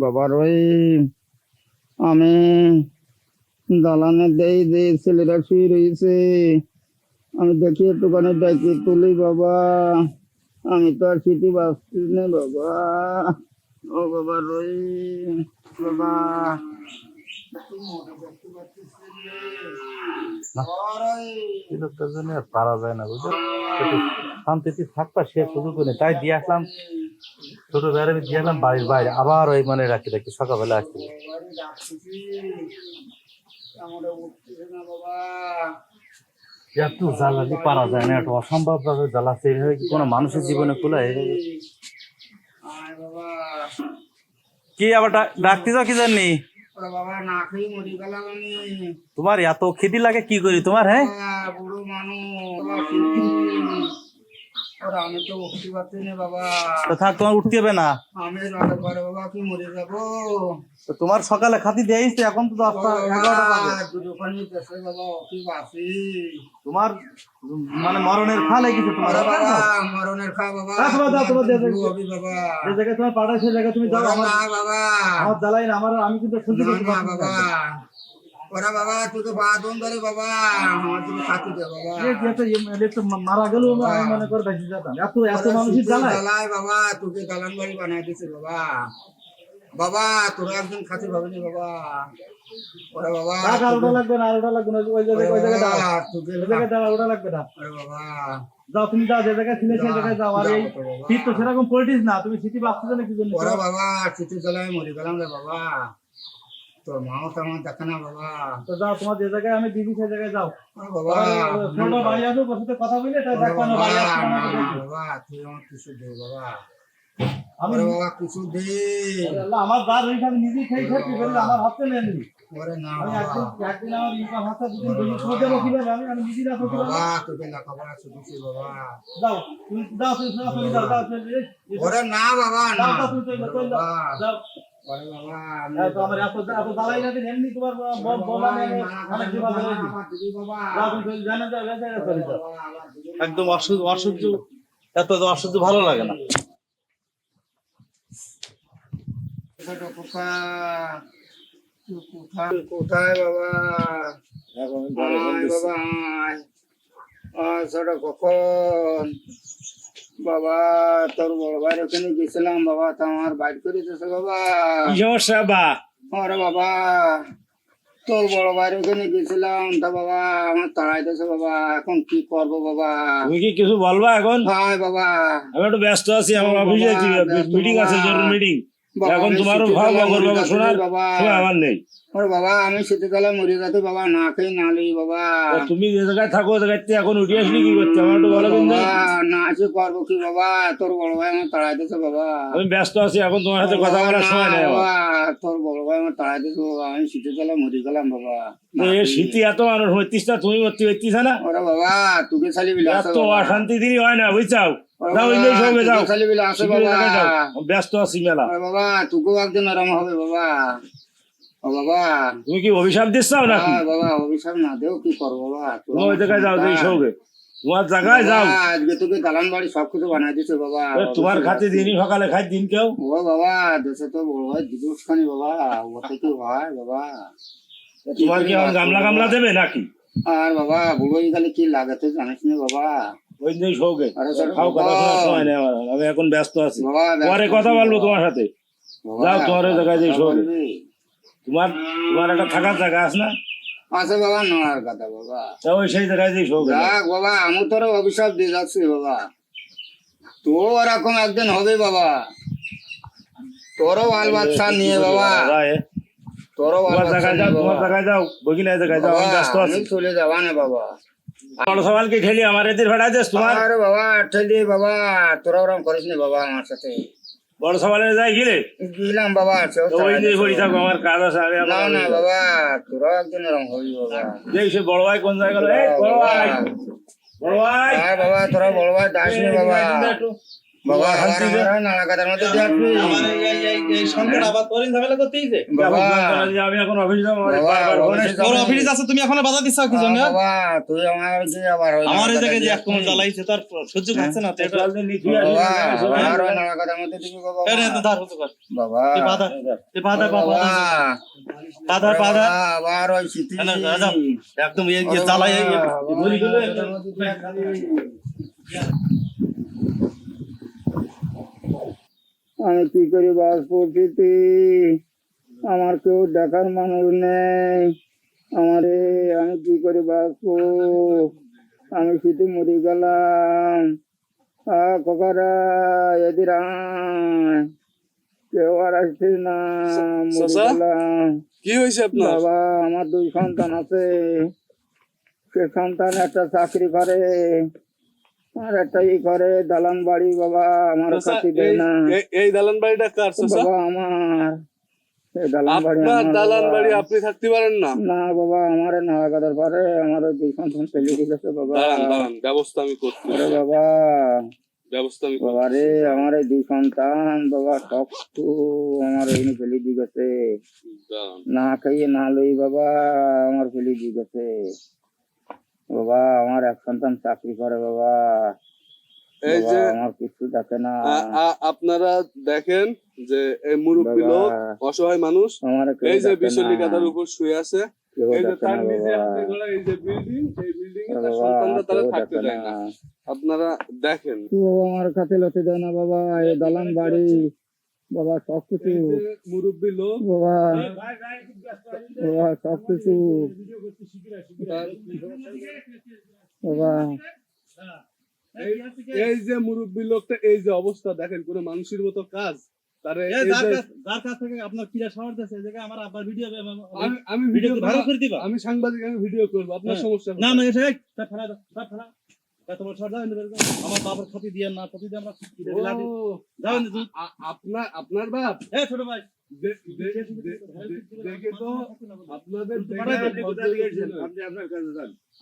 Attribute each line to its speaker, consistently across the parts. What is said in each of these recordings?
Speaker 1: বাবার ওই আমি দালানে দেই যে ছেলেরা শুয়ে রয়েছে। আমি দেখি একটুখানি ডাকি তুলি, বাবা। আমি তো আর সিটি বাঁচছি না বাবা। ও বাবা, রই, বাবা।
Speaker 2: পারা যায় না একটু শান্তিতে থাকবা, সে সুযোগ নেই তাই দিয়ে আসলাম। ছোট বেড়ে দিয়ে বাড়ির বাইরে। আবার ওই মানে রাখি রাখি, সকালবেলা
Speaker 1: বাবা
Speaker 2: এত জ্বালালি পারা যায় না একটা অসম্ভব ভাবে জ্বালাচ্ছে। কোনো মানুষের জীবনে খোলা এইভাবে কি আবার ডাকতে যাও কি জানি?
Speaker 1: গেলাম
Speaker 2: তোমার এত খিদি লাগে কি করি? তোমার হ্যাঁ?
Speaker 1: বুড়ো মানুষ বাবা, কিন্তু ওরে আমি তো
Speaker 2: থাক তোমার উঠতে হবে না। তো তোমার সকালে খাতি দিয়েছে এখন তো দশটা এগারোটা বাজে। তোমার মানে মরণের খালে কিছু তোমার
Speaker 1: মরণের খা বাবা।
Speaker 2: তোমার যে জায়গায় তোমার তুমি যাও আমার জ্বালাই না আমার আমি কিন্তু শুনতে
Speaker 1: বাবা। ওরা বাবা তুই তো বাদন ধরে বাবা আমার তুমি খাতি দে বাবা।
Speaker 2: মারা গেল আমি মনে করে বেঁচে যেতাম। এত এত মানুষের জ্বালায়।
Speaker 1: জ্বালায় বাবা তোকে দালান বাড়ি বানাই দিছে বাবা। বাবা তোরা একদিন খাতে পাবি বাবা। ওরা বাবা
Speaker 2: টাকা আর ওটা লাগবে না আর ওটা লাগবে না ওই জায়গায় ওই জায়গায় দাও
Speaker 1: বাবা, তোকে
Speaker 2: ওই জায়গায় দাও ওটা লাগবে না।
Speaker 1: ওরে বাবা।
Speaker 2: যাও তুমি যাও যে জায়গায় ছিলে সেই জায়গায় যাও। আর এই। শীত তো সেরকম পলিটিক্স না তুমি শীতি বাঁচতে জানো কি জন্য?
Speaker 1: ওরা বাবা চিঠি জ্বালায় মরে গেলাম রে বাবা। তোর মাও তো আমার দেখে না বাবা।
Speaker 2: তো যাও তোমার যে জায়গায় আমি দিদি সেই জায়গায় যাও।
Speaker 1: বাবা
Speaker 2: বাড়ি আসো ওর কথা বলে
Speaker 1: বাবা, না, তুই আমার কিছু দে বাবা।
Speaker 2: আমি
Speaker 1: বাবা কিছু দে।
Speaker 2: আমার যা রয়েছে আমি নিজেই খেয়ে খেতে পারি আমার হাতে নেই।
Speaker 1: ওরে না
Speaker 2: আমি একদিন একদিন আমার ইনকাম হাতে দুদিন বেশি করে দেবো কীভাবে আমি আমি নিজেই রাখব কীভাবে?
Speaker 1: বাবা তোকে লেখাপড়া শিখেছি বাবা।
Speaker 2: যাও তুমি যাও তুমি যাও যাও তুমি এই-
Speaker 1: ওরে না বাবা না।
Speaker 2: যাও, যাও, তুমি যাও, যাও।
Speaker 1: বাবা, বাবা আমি
Speaker 2: যাও, তো আমার এত এত জ্বালাই না দিন, এমনি তোমার ব- ব- বলা নেই, অনেক বিপদ হয়েছে।
Speaker 1: আমার দিদি বাবা।
Speaker 2: যাও, তুমি চলে- জানো, যাও, যাও, যাও, চলে যাও।
Speaker 1: বাবা, আমার দিদি
Speaker 2: একদম অসহ্য এত অসহ্য ভালো লাগে না।
Speaker 1: কোথায়? কোথায়? বাবা? বাবা ছোট কখন বাবা তোর বড় ভাইয়ের ওখানে গেছিলাম বাবা তো আমার বাইর করে দিয়েছে বাবা। বাবা? তোর বড় ভাইয়ের ওখানে গেছিলাম তা বাবা আমার তাড়াই দিয়েছে বাবা এখন কি করব বাবা?
Speaker 3: তুমি কি কিছু বলবা এখন?
Speaker 1: হায় বাবা।
Speaker 3: আমি একটু ব্যস্ত আছি আমার
Speaker 1: বাবা,
Speaker 3: অফিসে মিটিং আছে জরুরি মিটিং এখন তোমারও
Speaker 1: যাচ্ছি
Speaker 3: শোনার
Speaker 1: বাবা।
Speaker 3: আমার নেই।
Speaker 1: ওরে বাবা আমি শীতে গেলে মরে যাতে বাবা না খেয়ে না লই বাবা।
Speaker 3: তুমি যে জায়গায় থাকো জায়গায় এখন উঠে আসলি কি করতে আমার একটু বলো কিন্তু
Speaker 1: না আছে করব কি বাবা? তোর বড় ভাই আমার তাড়াই দিয়েছে বাবা।
Speaker 3: আমি ব্যস্ত আছি এখন তোমার সাথে কথা বলার সময় নেই
Speaker 1: বাবা তোর বড় ভাই আমার তাড়াই দিয়েছে বাবা। আমি শীতে গেলে মরে গেলাম বাবা।
Speaker 3: শীতে এত মানুষ হইতিস না তুমি ভর্তি হইতিস না?
Speaker 1: ওরে বাবা তুকে খালি বিলে
Speaker 3: এত অশান্তি দিনই হয় না বুঝছাও? ব্যস্ত আছি মেলা।
Speaker 1: বাবা তুকেও একদিন আরাম হবে বাবা। ও বাবা।
Speaker 3: তুমি কি অভিশাপ দিচ্ছ নাকি?
Speaker 1: হ্যাঁ, বাবা অভিশাপ না দেও কি করব বাবা?
Speaker 3: তুমি ওই জায়গায় যাও তোমার জায়গায়
Speaker 1: বাবা, আজকে তোকে দালান বাড়ি সব কিছু বানাই দিছে বাবা
Speaker 3: তোমার খাতে দিনই সকালে খাই দিন কেউ?
Speaker 1: ও বাবা দেশে তো বড় ভাই দিদুস বাবা ওতে কি হয় বাবা?
Speaker 3: তোমার কি গামলা গামলা দেবে নাকি?
Speaker 1: আর বাবা বুড়ো গেলে কি লাগাতে জানিস না বাবা?
Speaker 3: ওই দিন সৌকে খাও কথা শোনার সময় নেই আমার। আমি এখন ব্যস্ত আছি। পরে কথা বলব তোমার সাথে। যাও, তোমার জায়গায়।
Speaker 1: বলবি?
Speaker 3: তোমার তোমার একটা থাকার জায়গা আছে না?
Speaker 1: আছে বাবা নড়ার কথা বাবা।
Speaker 3: তা ওই সেই জায়গায় শোকে
Speaker 1: যাক বাবা আমি তোর অভিশাপ দিয়ে যাচ্ছি বাবা। তো ওরকম একদিন হবে বাবা। তোরও বাল বাচ্চা নিয়ে বাবা। তোরও বাল বাচ্চা
Speaker 3: যাও তোমার জায়গায় যাও বগিনায় জায়গায় যাও আমি ব্যস্ত আছি।
Speaker 1: চলে যাবা না বাবা।
Speaker 3: বড় সবালকে ঠেলি আমার এদের ভাড়া দিস তোমার।
Speaker 1: আরে বাবা ঠেলি বাবা তোরা ওরকম করিস না বাবা আমার সাথে।
Speaker 3: বড় সবালে যাই গেলে
Speaker 1: গেলাম বাবা
Speaker 3: ওই নিয়ে পড়ি থাকব আমার কাজ আছে আমি
Speaker 1: না না বাবা তোরা একদিন এরকম হবি বাবা
Speaker 3: দেখ সে বড় ভাই কোন জায়গায় গেল এই বড় ভাই বড় ভাই
Speaker 1: বাবা তোরা বড় ভাই দাস নে বাবা বাবা মধ্যে
Speaker 2: এই আবার ঝামেলা
Speaker 1: বাবা
Speaker 3: আমি এখন অফিস যাব
Speaker 1: বাবা, অফিসে
Speaker 2: তুমি এখন বাধা কি জন্য
Speaker 1: বাবা তুই আমার যে আবার
Speaker 2: আমার এই জায়গায় যে। জ্বালাইছে তার সহ্য না তো এটা
Speaker 1: বাবা মধ্যে বাবা
Speaker 2: ধার হতে
Speaker 1: বাবা
Speaker 2: বাধা বাধা
Speaker 1: বাবা
Speaker 2: বাধা বাধা
Speaker 1: ওই।
Speaker 2: একদম এই জ্বালাই এই- এই- এই বলিগুলো
Speaker 1: আমি কি করি বাস পড়ছি আমার কেউ দেখার মানুষ নেই। আমারে আমি কি করে বাঁচবো আমি শুধু মরে গেলাম। আ ককারা এদির কেউ আর আসছে না মরে গেলাম।
Speaker 4: কি হয়েছে আপনার?
Speaker 1: বাবা আমার দুই সন্তান আছে। সে সন্তান একটা চাকরি করে। আর একটা ই করে দালান বাড়ি বাবা আমার কাছে দেয় না।
Speaker 4: এই- দালান বাড়িটা কার
Speaker 1: বাবা আমার। এই দালান বাড়ি
Speaker 4: আপনার দালান বাড়ি আপনি থাকতে পারেন না?
Speaker 1: না বাবা আমার নাগাদার পরে আমার দুই সন্তান ফেলে গেছে বাবা।
Speaker 4: দাঁড়ান দাঁড়ান ব্যবস্থা আমি করছি
Speaker 1: ওরে বাবা।
Speaker 4: ব্যবস্থা আমি
Speaker 1: বাবা রে আমার এই দুই সন্তান বাবা শক্ত আমার ওইনি ফেলে দিয়ে গেছে। না খাইয়ে না লই বাবা আমার ফেলে দিয়ে গেছে। বাবা আমার এক সন্তান চাকরি করে বাবা।
Speaker 4: এই যে
Speaker 1: আমার কিছু দেখে না।
Speaker 4: আপনারা দেখেন যে এই মুরব্বী লোক অসহায় মানুষ এই যে
Speaker 1: দেখে
Speaker 4: বিশালী
Speaker 1: না।
Speaker 4: গাদার উপর শুয়ে আছে এই যে তার
Speaker 1: না
Speaker 4: হাতে গড়া এই যে বিল্ডিং এই বিল্ডিং এ তার সন্তানরা তারা থাকতে দেয় না।
Speaker 1: না।
Speaker 4: আপনারা দেখেন।
Speaker 1: আমার কাছে লতে দেয় না বাবা এই দালান বাড়ি। বাবা সব কিছু।
Speaker 4: এই যে মুরব্বী লোক
Speaker 1: বাবা বাবা সব কিছু।
Speaker 4: তার-
Speaker 1: বাবা।
Speaker 4: এই- এই যে মুরব্বী লোকটা এই যে অবস্থা দেখেন কোন মানুষের মতো কাজ। তারে
Speaker 2: এই
Speaker 4: এই
Speaker 2: যার কাছ- থেকে আপনার কিরা শহর দিয়েছে এই জায়গায় আমার আব্বার ভিডিও
Speaker 4: আমি আমি
Speaker 2: ভিডিও
Speaker 4: ভিডিও
Speaker 2: ভালো
Speaker 4: আমি সাংবাদিক আমি ভিডিও করব আপনার
Speaker 2: হ্যাঁ।
Speaker 4: সমস্যা
Speaker 2: না? না আমার বাবার ক্ষতি দিয়ে না ক্ষতি দিয়ে।
Speaker 4: আপনার আপনার বাপ?
Speaker 2: এই ছোট ভাই।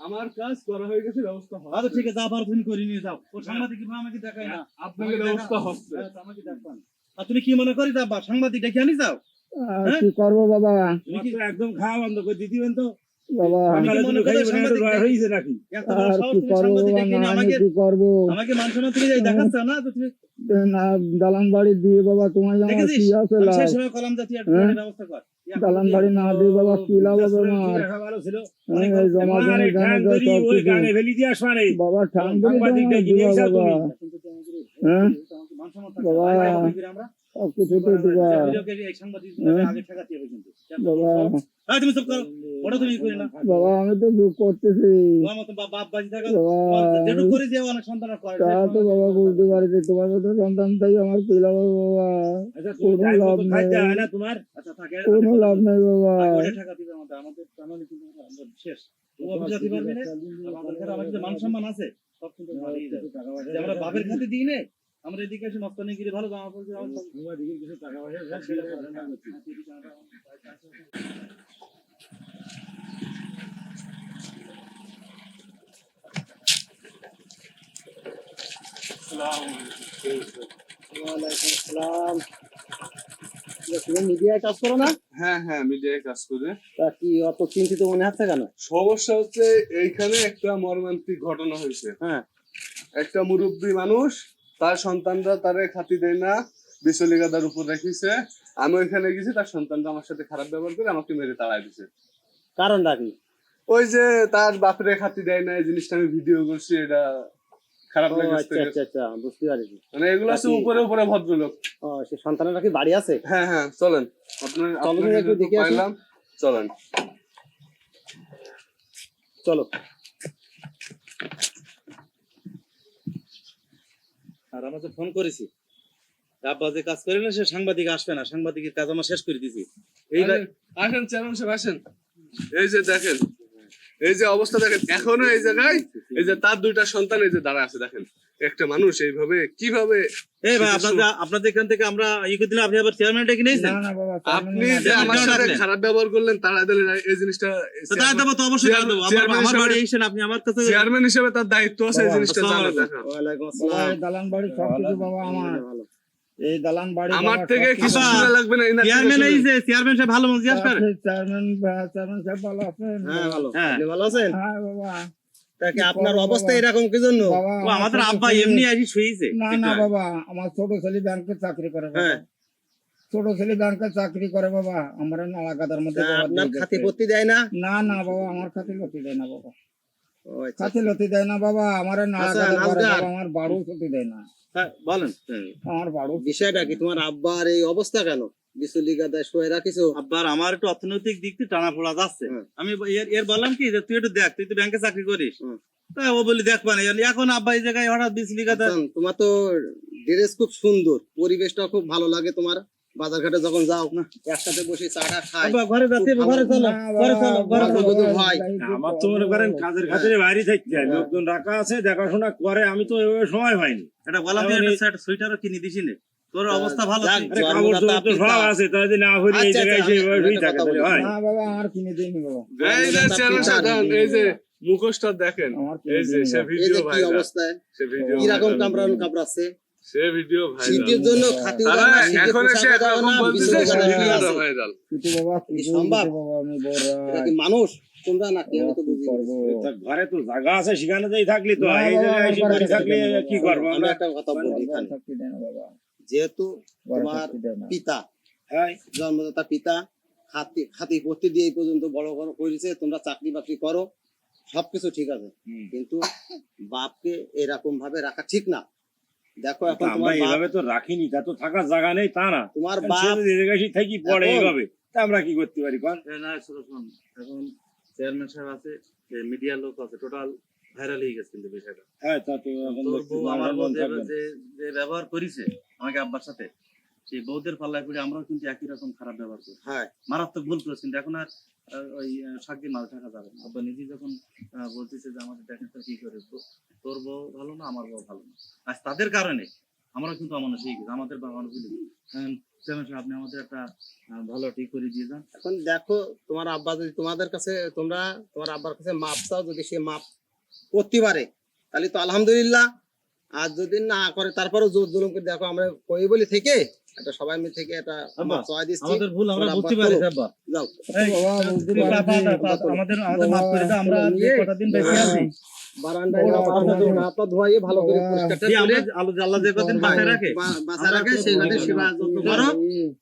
Speaker 4: আমার কাজ করা হয়ে গেছে ব্যবস্থা হবে
Speaker 2: আচ্ছা ঠিক আছে আবার তুমি করে নিয়ে যাও। ও সাংবাদিক আমাকে দেখাই না?
Speaker 4: আপনাকে ব্যবস্থা হচ্ছে।
Speaker 2: হ্যাঁ, আমাকে দেখান। আর তুমি কি মনে করি যাবা সাংবাদিক ডেকে আনি যাও?
Speaker 1: কি করব বাবা?
Speaker 2: তুমি কি
Speaker 3: একদম খাওয়া বন্ধ করে দিতেন তো।
Speaker 1: বাবা না দালান বাড়ি দিয়ে বাবা তোমার আমার কি আছে হ্যাঁ? দালান বাড়ি না দিয়ে বাবা কি লাভ হবে জমা জমি। বাবা বাবা।
Speaker 3: তুমি।
Speaker 1: হ্যাঁ? সব হ্যাঁ?
Speaker 2: করো। ওটা তুমি করি না।
Speaker 1: বাবা আমি তো দুঃখ করতেছি।
Speaker 2: তোমার মতো বাপ বাপ বাজি থাকা
Speaker 1: বাবা
Speaker 2: করে যে অনেক সন্তান করে
Speaker 1: তা তো বাবা বুঝতে পারছি তোমার মতো সন্তান তাই আমার কি লাভ বাবা।
Speaker 3: আচ্ছা,
Speaker 1: কোনো লাভ নেই।
Speaker 3: না তোমার?
Speaker 2: আচ্ছা থাকে।
Speaker 1: কোনো লাভ নেই বাবা।
Speaker 2: ওটা ঠেকাতে হবে আমাদের? আমাদের তাহলে কিন্তু আমরা শেষ। ও অফিস যেতে পারবে না? আমাদের ঘরে যে মান সম্মান আছে সব কিন্তু হারিয়ে যাবে আমরা বাপের খাতে দিই না আমরা এদিকে এসে মস্তানি গিরে ভালো জামা পড়ছি আমার
Speaker 3: দিকে কিছু টাকা পয়সা
Speaker 1: মিডিয়ায় কাজ করো না?
Speaker 4: হ্যাঁ হ্যাঁ মিডিয়ায় কাজ করে।
Speaker 1: তা কি অত চিন্তিত মনে হচ্ছে কেন?
Speaker 4: সমস্যা হচ্ছে এইখানে একটা মর্মান্তিক ঘটনা হয়েছে।
Speaker 1: হ্যাঁ।
Speaker 4: একটা মুরব্বী মানুষ তার সন্তানরা তারে খাতি দেয় না বিচলি গাদার উপর রেখেছে। আমি ওইখানে গেছি তার সন্তানরা আমার সাথে খারাপ ব্যবহার করে আমাকে মেরে তাড়াই দিছে।
Speaker 1: কারণটা কি
Speaker 4: ওই যে তার বাপরে খাতি দেয় না এই জিনিসটা আমি ভিডিও করছি এটা খারাপ
Speaker 1: ও
Speaker 4: লেগেছে
Speaker 1: আচ্ছা আচ্ছা আচ্ছা বুঝতে পারছি।
Speaker 4: মানে এগুলো আছে উপরে উপরে ভদ্রলোক।
Speaker 1: ও সে সন্তানেরা কি বাড়ি আছে?
Speaker 4: হ্যাঁ হ্যাঁ চলেন। আপনার
Speaker 1: চলেন একটু দেখে আসি।
Speaker 4: চলেন।
Speaker 1: চলো।
Speaker 2: আর আমরা তো ফোন করেছি। আব্বা যে কাজ করে না সে সাংবাদিক আসবে না সাংবাদিকের কাজ আমরা শেষ করে দিছি। এই
Speaker 4: আসেন, চেয়ারম্যান সাহেব আসেন। এই যে দেখেন এই যে অবস্থা দেখেন এখনও এই জায়গায় এই যে তার দুইটা সন্তান এই যে দাঁড়া আছে দেখেন। একটা মানুষ এইভাবে কীভাবে
Speaker 2: এই ভাই আপনাদের আপনাদের এখান থেকে আমরা ই করে দিলাম আপনি আবার চেয়ারম্যান ডেকে নিয়েছেন?
Speaker 4: আপনি যে আমার সাথে খারাপ ব্যবহার করলেন তারা এই জিনিসটা
Speaker 2: তো তাই দেবো তো অবশ্যই দেবো আমার আমার বাড়ি এসেছেন আপনি আমার কাছে
Speaker 4: চেয়ারম্যান হিসেবে তার দায়িত্ব আছে এই জিনিসটা জানা দেখা
Speaker 5: আসসালাম
Speaker 1: দালান বাড়ি সব কিছু বাবা আমার। এই দালান বাড়ি
Speaker 4: আমার থেকে কিছু শোনা লাগবে না
Speaker 2: চেয়ারম্যান এই যে চেয়ারম্যান সাহেব ভালো মন জিজ্ঞাসা করে।
Speaker 1: আছে, চেয়ারম্যান চেয়ারম্যান সাহেব ভালো আছেন?
Speaker 5: হ্যাঁ ভালো।
Speaker 2: হ্যাঁ।
Speaker 5: আপনি ভালো আছেন?
Speaker 1: হ্যাঁ বাবা।
Speaker 5: তা কি
Speaker 1: কি
Speaker 5: আপনার অবস্থা এরকম কি জন্য?
Speaker 2: ও আমাদের
Speaker 1: ছোট
Speaker 2: আব্বা
Speaker 1: ছেলে-
Speaker 2: এমনি আসি শুয়েছে।
Speaker 1: না না বাবা আমার ছোট ছেলে ব্যাংকে চাকরি করে বাবা।
Speaker 5: হ্যাঁ।
Speaker 1: ছোট ছেলে ব্যাংকে চাকরি করে বাবা। আমার নালাকাদার মধ্যে
Speaker 5: আপনার খাতি। পত্তি দেয় না?
Speaker 1: না না বাবা আমার খাতি লতি দেয় না বাবা।
Speaker 5: ও আচ্ছা
Speaker 1: লতি দেয় না বাবা আমার নালাকাদার
Speaker 5: আচ্ছা,
Speaker 1: আমার বাড়ু দেয় না।
Speaker 2: হ্যাঁ, বলেন।
Speaker 1: আমার বাড়ু
Speaker 5: বিষয়টা কি তোমার আব্বার এই অবস্থা কেন? বিচুলি গাদায় শুয়ে রাখিছো?
Speaker 2: আব্বার আমার একটু অর্থনৈতিক দিক থেকে টানা পড়া যাচ্ছে আমি এর বললাম কি যে তুই একটু দেখ তুই তো ব্যাংকে চাকরি করিস।
Speaker 5: হুম।
Speaker 2: তাই ও বলি দেখ পানি এখন আব্বা এই জায়গায় হঠাৎ কথা
Speaker 5: আচ্ছা, তোমার তো ড্রেস খুব সুন্দর পরিবেশটা খুব ভালো লাগে তোমার। বাজার ঘাটে যখন যাও একসাথে বসে চাটা খাই।
Speaker 2: ঘরে যাচ্ছে ঘরে চলো ঘরে চলো ঘরে চলো।
Speaker 5: ভাই।
Speaker 3: আমার তো মনে করেন কাজের খাতিরে বাইরে থাকতে হয় লোকজন রাখা আছে দেখাশোনা করে আমি তো এভাবে সময় পাইনি।
Speaker 2: এটা বললাম যে একটা সেট সোয়েটারও কিনে দিছি নে। তোর অবস্থা ভালো
Speaker 3: তো সব আছে তাই না এই
Speaker 5: আচ্ছা,
Speaker 3: জায়গায়
Speaker 5: আচ্ছা,
Speaker 3: এসে এভাবে থাকে
Speaker 5: কথা
Speaker 3: তাহলে
Speaker 5: বলি।
Speaker 3: হয়।
Speaker 1: না বাবা আমার কিনে দিইনি বাবা
Speaker 4: এই যে চেয়ারম্যান
Speaker 5: পিতা।
Speaker 4: এই যে মুখোশটা দেখেন
Speaker 1: আমার
Speaker 4: এই যে সে ভিডিও
Speaker 5: কি
Speaker 4: ভাইরাল
Speaker 5: অবস্থায়?
Speaker 4: সে ভিডিও।
Speaker 5: কামড়ানো কামড়াচ্ছে?
Speaker 4: সে ভিডিও
Speaker 5: শীতের জন্য খাতি
Speaker 4: এখন এসে একরকম বলতেছে
Speaker 5: বিচুলি
Speaker 4: সে ভিডিও ভাইরাল
Speaker 5: সম্ভব? এটা কি মানুষ? তোমরা না কি আমি তো বুঝি
Speaker 1: করব?
Speaker 3: তা ঘরে তো জায়গা আছে সেখানে যাই থাকলি তো এই জায়গায় থাকলে কি। করব আমরা?
Speaker 5: একটা কথা বলি যেহেতু তোমার পিতা
Speaker 3: হ্যাঁ।
Speaker 5: জন্মদাতা পিতা খাতি খাতি ভর্তি দিয়ে এই পর্যন্ত বড় বড় করেছে তোমরা চাকরি বাকরি করো সবকিছু ঠিক আছে। কিন্তু বাপকে এরকম ভাবে রাখা ঠিক না। দেখো এখন
Speaker 3: আমরা এইভাবে তো রাখিনি তা তো থাকার জায়গা নেই তা না।
Speaker 5: তোমার বাপ
Speaker 3: এই থাকি পড়ে এইভাবে তা আমরা কি করতে পারি কোন
Speaker 2: না শুনুন এখন চেয়ারম্যান সাহেব আছে মিডিয়ার লোক আছে টোটাল ভাইরাল হয়ে গেছে কিন্তু বিষয়টা।
Speaker 3: হ্যাঁ তা তো যে
Speaker 2: আমার যে-। যে- যে ব্যবহার করেছে আমাকে আব্বার সাথে সেই বউদের পাল্লায় পড়ে আমরাও কিন্তু একই রকম খারাপ ব্যবহার করি।
Speaker 5: হ্যাঁ।
Speaker 2: মারাত্মক ভুল করেছে। কিন্তু এখন আর ওই সাক্ষী মাল থাকা যাবে না। আব্বা নিজেই যখন বলতেছে যে আমাদের দেখেন তো কি করে তোর বউ ভালো না আমার বউ ভালো না। আজ তাদের কারণে আমরা কিন্তু অমানুষ হয়ে গেছি। আমাদের বা মানুষ সাহেব, আপনি আমাদের একটা ভালো ঠিক করে দিয়ে যান।
Speaker 5: এখন দেখো তোমার আব্বা যদি তোমাদের কাছে তোমরা তোমার আব্বার কাছে মাপ চাও যদি সে মাপ করতে পারে তাহলে তো আলহামদুলিল্লাহ। আর যদি না করে তারপরেও জোর জুলুম করে দেখো আমরা কই বলি থেকে? একটা সবাই মিলে থেকে একটা চয় দিচ্ছি।
Speaker 2: আমাদের ভুল আমরা বুঝতে পারি। আব্বা।
Speaker 5: যাও।
Speaker 2: আমাদের আমাদের মাফ করে দাও আমরা কটা দিন বেঁচে আছি।
Speaker 5: বারান্দায় ধোয়াইয়ে ভালো করে
Speaker 1: বাবা,
Speaker 2: যে
Speaker 5: করে
Speaker 2: আলো আল্লাহ যে কদিন বাঁচায় রাখে
Speaker 5: বাঁচায় রাখে সেই সেবা যত্ন করো।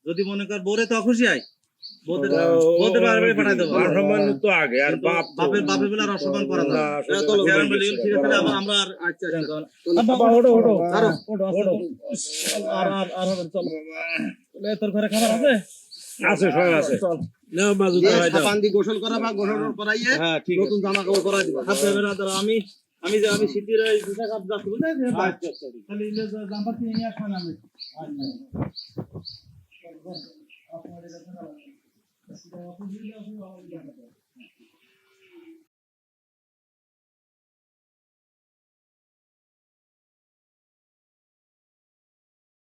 Speaker 2: যদি মনে কর বোরে তো খুশি হয় বউদের বাড়ি পাঠাই দেবো।
Speaker 3: মান সম্মান তো আগে আর বাপ
Speaker 2: বাপের বাপের বেলা অসম্মান করা
Speaker 3: না।
Speaker 2: ঠিক আছে আমরা আমরা আর
Speaker 5: আচ্ছা
Speaker 2: আব্বা, ওঠো, ওঠো।
Speaker 1: আরও।
Speaker 2: ওঠো, ওঠো। আর আর আর হবে, তোর ঘরে খাবার আছে?
Speaker 3: আছে সব আছে।
Speaker 5: দিয়ে গোসল করা বা গোসল করাইয়ে
Speaker 2: ঠিক
Speaker 5: নতুন জামা কাপড় দিবা।
Speaker 2: আমি আমি যে আমি শীতের ওই দুটা কাপ যাচ্ছি বুঝলে তাহলে ইলে জাম্পার কিনে নিয়ে আসবেন আমি। Merci d'avoir répondu. Bienvenue à Roland